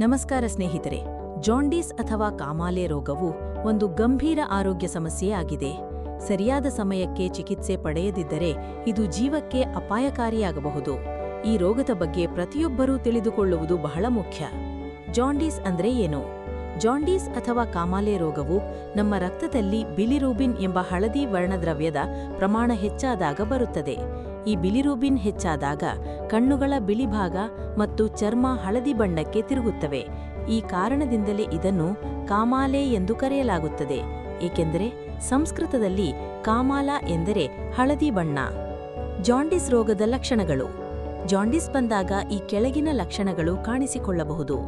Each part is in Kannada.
ನಮಸ್ಕಾರ ಸ್ನೇಹಿತರೆ ಜಾಂಡೀಸ್ ಅಥವಾ ಕಾಮಾಲೆ ರೋಗವು ಒಂದು ಗಂಭೀರ ಆರೋಗ್ಯ ಸಮಸ್ಯೆಯಾಗಿದೆ ಸರಿಯಾದ ಸಮಯಕ್ಕೆ ಚಿಕಿತ್ಸೆ ಪಡೆಯದಿದ್ದರೆ ಇದು ಜೀವಕ್ಕೆ ಅಪಾಯಕಾರಿಯಾಗಬಹುದು. ಈ ರೋಗದ ಬಗ್ಗೆ ಪ್ರತಿಯೊಬ್ಬರೂ ತಿಳಿದುಕೊಳ್ಳುವುದು ಬಹಳ ಮುಖ್ಯ. ಜಾಂಡೀಸ್ ಅಂದ್ರೆ ಏನು? ಜಾಂಡೀಸ್ ಅಥವಾ ಕಾಮಾಲೆ ರೋಗವು ನಮ್ಮ ರಕ್ತದಲ್ಲಿ ಬಿಲಿರೂಬಿನ್ ಎಂಬ ಹಳದಿ ವರ್ಣದ್ರವ್ಯದ ಪ್ರಮಾಣ ಹೆಚ್ಚಾದಾಗ ಬರುತ್ತದೆ. ಈ ಬಿಲಿರೂಬಿನ್ ಹೆಚ್ಚಾದಾಗ ಕಣ್ಣುಗಳ ಬಿಳಿಭಾಗ ಮತ್ತು ಚರ್ಮ ಹಳದಿ ಬಣ್ಣಕ್ಕೆ ತಿರುಗುತ್ತವೆ. ಈ ಕಾರಣದಿಂದಲೇ ಇದನ್ನು ಕಾಮಾಲೆ ಎಂದು ಕರೆಯಲಾಗುತ್ತದೆ. ಏಕೆಂದರೆ ಸಂಸ್ಕೃತದಲ್ಲಿ ಕಾಮಾಲ ಎಂದರೆ ಹಳದಿ ಬಣ್ಣ. ಜಾಂಡಿಸ್ ರೋಗದ ಲಕ್ಷಣಗಳು. ಜಾಂಡಿಸ್ ಬಂದಾಗ ಈ ಕೆಳಗಿನ ಲಕ್ಷಣಗಳು ಕಾಣಿಸಿಕೊಳ್ಳಬಹುದು.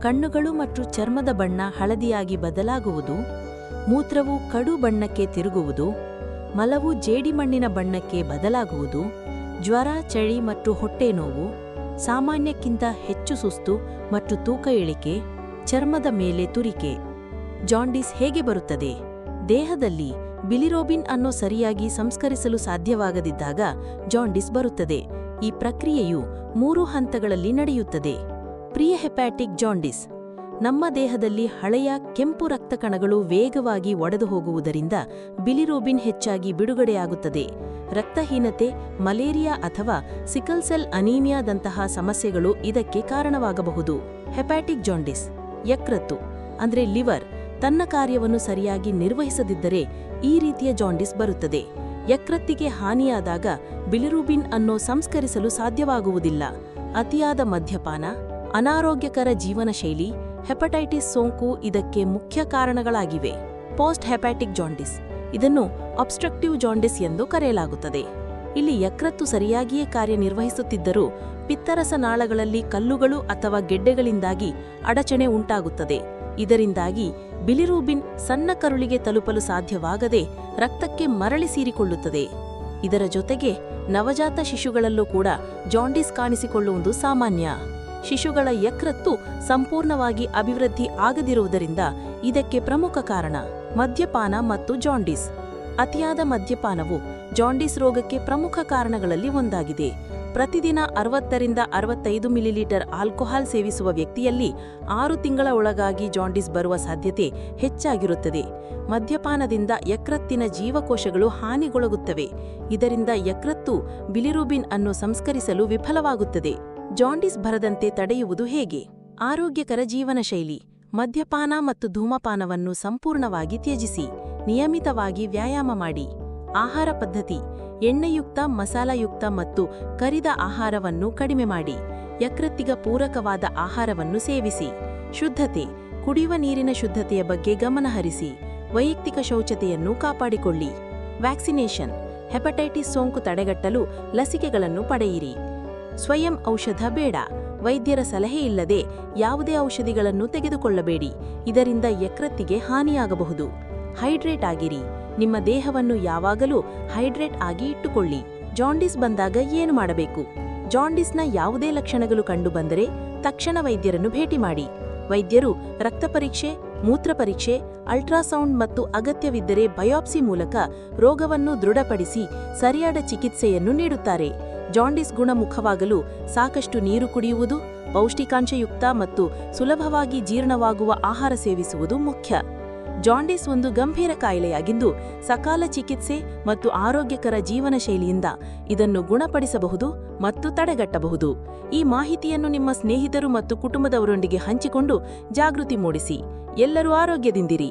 ಕಣ್ಣುಗಳು ಮತ್ತು ಚರ್ಮದ ಬಣ್ಣ ಹಳದಿಯಾಗಿ ಬದಲಾಗುವುದು. ಮೂತ್ರವು ಕಡು ಬಣ್ಣಕ್ಕೆ ತಿರುಗುವುದು. ಮಲವು ಜೇಡಿಮಣ್ಣಿನ ಬಣ್ಣಕ್ಕೆ ಬದಲಾಗುವುದು. ಜ್ವರ, ಚಳಿ ಮತ್ತು ಹೊಟ್ಟೆ ನೋವು, ಸಾಮಾನ್ಯಕ್ಕಿಂತ ಹೆಚ್ಚು ಸುಸ್ತು ಮತ್ತು ತೂಕ ಇಳಿಕೆ, ಚರ್ಮದ ಮೇಲೆ ತುರಿಕೆ. ಜಾಂಡಿಸ್ ಹೇಗೆ ಬರುತ್ತದೆ? ದೇಹದಲ್ಲಿ ಬಿಲಿರೋಬಿನ್ ಅನ್ನು ಸರಿಯಾಗಿ ಸಂಸ್ಕರಿಸಲು ಸಾಧ್ಯವಾಗದಿದ್ದಾಗ ಜಾಂಡಿಸ್ ಬರುತ್ತದೆ. ಈ ಪ್ರಕ್ರಿಯೆಯು ಮೂರು ಹಂತಗಳಲ್ಲಿ ನಡೆಯುತ್ತದೆ. Pre hepatic jaundice. ನಮ್ಮ ದೇಹದಲ್ಲಿ ಹಳೆಯ ಕೆಂಪು ರಕ್ತ ಕಣಗಳು ವೇಗವಾಗಿ ಒಡೆದು ಹೋಗುವುದರಿಂದ ಬಿಲಿರೋಬಿನ್ ಹೆಚ್ಚಾಗಿ ಬಿಡುಗಡೆಯಾಗುತ್ತದೆ. ರಕ್ತಹೀನತೆ, ಮಲೇರಿಯಾ ಅಥವಾ ಸಿಕಲ್ ಸೆಲ್ ಅನೀಮಿಯಾದಂತಹ ಸಮಸ್ಯೆಗಳು ಇದಕ್ಕೆ ಕಾರಣವಾಗಬಹುದು. ಹೆಪ್ಯಾಟಿಕ್ ಜಾಂಡಿಸ್, ಯಕೃತ್ತು, ಅಂದರೆ ಲಿವರ್, ತನ್ನ ಕಾರ್ಯವನ್ನು ಸರಿಯಾಗಿ ನಿರ್ವಹಿಸದಿದ್ದರೆ ಈ ರೀತಿಯ ಜಾಂಡಿಸ್ ಬರುತ್ತದೆ. ಯಕೃತ್ತಿಗೆ ಹಾನಿಯಾದಾಗ ಬಿಲಿರೂಬಿನ್ ಅನ್ನು ಸಂಸ್ಕರಿಸಲು ಸಾಧ್ಯವಾಗುವುದಿಲ್ಲ. ಅತಿಯಾದ ಮದ್ಯಪಾನ, ಅನಾರೋಗ್ಯಕರ ಜೀವನಶೈಲಿ ಹೆಪಟೈಟಿಸ್ ಸೋಂಕು ಇದಕ್ಕೆ ಮುಖ್ಯ ಕಾರಣಗಳಾಗಿವೆ. Post hepatic jaundice. ಇದನ್ನು ಅಬ್ಸ್ಟ್ರಕ್ಟಿವ್ ಜಾಂಡಿಸ್ ಎಂದು ಕರೆಯಲಾಗುತ್ತದೆ. ಇಲ್ಲಿ ಯಕೃತ್ತು ಸರಿಯಾಗಿಯೇ ಕಾರ್ಯನಿರ್ವಹಿಸುತ್ತಿದ್ದರೂ ಪಿತ್ತರಸ ನಾಳಗಳಲ್ಲಿ ಕಲ್ಲುಗಳು ಅಥವಾ ಗೆಡ್ಡೆಗಳಿಂದಾಗಿ ಅಡಚಣೆ ಉಂಟಾಗುತ್ತದೆ. ಇದರಿಂದಾಗಿ ಬಿಲಿರೂಬಿನ್ ಸಣ್ಣ ಕರುಳಿಗೆ ತಲುಪಲು ಸಾಧ್ಯವಾಗದೆ ರಕ್ತಕ್ಕೆ ಮರಳಿ ಸೇರಿಕೊಳ್ಳುತ್ತದೆ. ಇದರ ಜೊತೆಗೆ ನವಜಾತ ಶಿಶುಗಳಲ್ಲೂ ಕೂಡ ಜಾಂಡಿಸ್ ಕಾಣಿಸಿಕೊಳ್ಳುವುದು ಸಾಮಾನ್ಯ. ಶಿಶುಗಳ ಯಕೃತ್ತು ಸಂಪೂರ್ಣವಾಗಿ ಅಭಿವೃದ್ಧಿ ಆಗದಿರುವುದರಿಂದ ಇದಕ್ಕೆ ಪ್ರಮುಖ ಕಾರಣ ಮದ್ಯಪಾನ ಮತ್ತು ಜಾಂಡಿಸ್ ಅತಿಯಾದ ಮದ್ಯಪಾನವು ಜಾಂಡಿಸ್ ರೋಗಕ್ಕೆ ಪ್ರಮುಖ ಕಾರಣಗಳಲ್ಲಿ ಒಂದಾಗಿದೆ. ಪ್ರತಿದಿನ ಅರವತ್ತರಿಂದ ಅರವತ್ತೈದು ಮಿಲಿಲೀಟರ್ ಆಲ್ಕೋಹಾಲ್ ಸೇವಿಸುವ ವ್ಯಕ್ತಿಯಲ್ಲಿ ಆರು ತಿಂಗಳ ಒಳಗಾಗಿ ಜಾಂಡಿಸ್ ಬರುವ ಸಾಧ್ಯತೆ ಹೆಚ್ಚಾಗಿರುತ್ತದೆ. ಮದ್ಯಪಾನದಿಂದ ಯಕೃತ್ತಿನ ಜೀವಕೋಶಗಳು ಹಾನಿಗೊಳಗುತ್ತವೆ. ಇದರಿಂದ ಯಕೃತ್ತು ಬಿಲಿರುಬಿನ್ ಅನ್ನು ಸಂಸ್ಕರಿಸಲು ವಿಫಲವಾಗುತ್ತದೆ. ಜಾಂಡಿಸ್ ಬರದಂತೆ ತಡೆಯುವುದು ಹೇಗೆ? ಆರೋಗ್ಯಕರ ಜೀವನ ಶೈಲಿ, ಮದ್ಯಪಾನ ಮತ್ತು ಧೂಮಪಾನವನ್ನು ಸಂಪೂರ್ಣವಾಗಿ ತ್ಯಜಿಸಿ, ನಿಯಮಿತವಾಗಿ ವ್ಯಾಯಾಮ ಮಾಡಿ, ಆಹಾರ ಪದ್ಧತಿ, ಎಣ್ಣೆಯುಕ್ತ, ಮಸಾಲಾಯುಕ್ತ ಮತ್ತು ಕರಿದ ಆಹಾರವನ್ನು ಕಡಿಮೆ ಮಾಡಿ, ಯಕೃತ್ತಿಗ ಪೂರಕವಾದ ಆಹಾರವನ್ನು ಸೇವಿಸಿ, ಶುದ್ಧತೆ, ಕುಡಿಯುವ ನೀರಿನ ಶುದ್ಧತೆಯ ಬಗ್ಗೆ ಗಮನಹರಿಸಿ ವೈಯಕ್ತಿಕ ಶೌಚತೆಯನ್ನು ಕಾಪಾಡಿಕೊಳ್ಳಿ. ವ್ಯಾಕ್ಸಿನೇಷನ್, ಹೆಪಟೈಟಿಸ್ ಸೋಂಕು ತಡೆಗಟ್ಟಲು ಲಸಿಕೆಗಳನ್ನು ಪಡೆಯಿರಿ. ಸ್ವಯಂ ಔಷಧ ಬೇಡ. ವೈದ್ಯರ ಸಲಹೆ ಇಲ್ಲದೆ ಯಾವುದೇ ಔಷಧಿಗಳನ್ನು ತೆಗೆದುಕೊಳ್ಳಬೇಡಿ. ಇದರಿಂದ ಯಕೃತ್ತಿಗೆ ಹಾನಿಯಾಗಬಹುದು. ಹೈಡ್ರೇಟ್ ಆಗಿರಿ. ನಿಮ್ಮ ದೇಹವನ್ನು ಯಾವಾಗಲೂ ಹೈಡ್ರೇಟ್ ಆಗಿ ಇಟ್ಟುಕೊಳ್ಳಿ. ಜಾಂಡಿಸ್ ಬಂದಾಗ ಏನು ಮಾಡಬೇಕು? ಜಾಂಡಿಸ್ನ ಯಾವುದೇ ಲಕ್ಷಣಗಳು ಕಂಡುಬಂದರೆ ತಕ್ಷಣ ವೈದ್ಯರನ್ನು ಭೇಟಿ ಮಾಡಿ. ವೈದ್ಯರು ರಕ್ತ ಪರೀಕ್ಷೆ, ಮೂತ್ರ ಪರೀಕ್ಷೆ, ಅಲ್ಟ್ರಾಸೌಂಡ್ ಮತ್ತು ಅಗತ್ಯವಿದ್ದರೆ ಬಯಾಪ್ಸಿ ಮೂಲಕ ರೋಗವನ್ನು ದೃಢಪಡಿಸಿ ಸರಿಯಾದ ಚಿಕಿತ್ಸೆಯನ್ನು ನೀಡುತ್ತಾರೆ. ಜಾಂಡಿಸ್ ಗುಣಮುಖವಾಗಲು ಸಾಕಷ್ಟು ನೀರು ಕುಡಿಯುವುದು, ಪೌಷ್ಟಿಕಾಂಶಯುಕ್ತ ಮತ್ತು ಸುಲಭವಾಗಿ ಜೀರ್ಣವಾಗುವ ಆಹಾರ ಸೇವಿಸುವುದು ಮುಖ್ಯ. ಜಾಂಡಿಸ್ ಒಂದು ಗಂಭೀರ ಕಾಯಿಲೆಯಾಗಿದ್ದು, ಸಕಾಲ ಚಿಕಿತ್ಸೆ ಮತ್ತು ಆರೋಗ್ಯಕರ ಜೀವನ ಶೈಲಿಯಿಂದ ಇದನ್ನು ಗುಣಪಡಿಸಬಹುದು ಮತ್ತು ತಡೆಗಟ್ಟಬಹುದು. ಈ ಮಾಹಿತಿಯನ್ನು ನಿಮ್ಮ ಸ್ನೇಹಿತರು ಮತ್ತು ಕುಟುಂಬದವರೊಂದಿಗೆ ಹಂಚಿಕೊಂಡು ಜಾಗೃತಿ ಮೂಡಿಸಿ. ಎಲ್ಲರೂ ಆರೋಗ್ಯದಿಂದಿರಿ.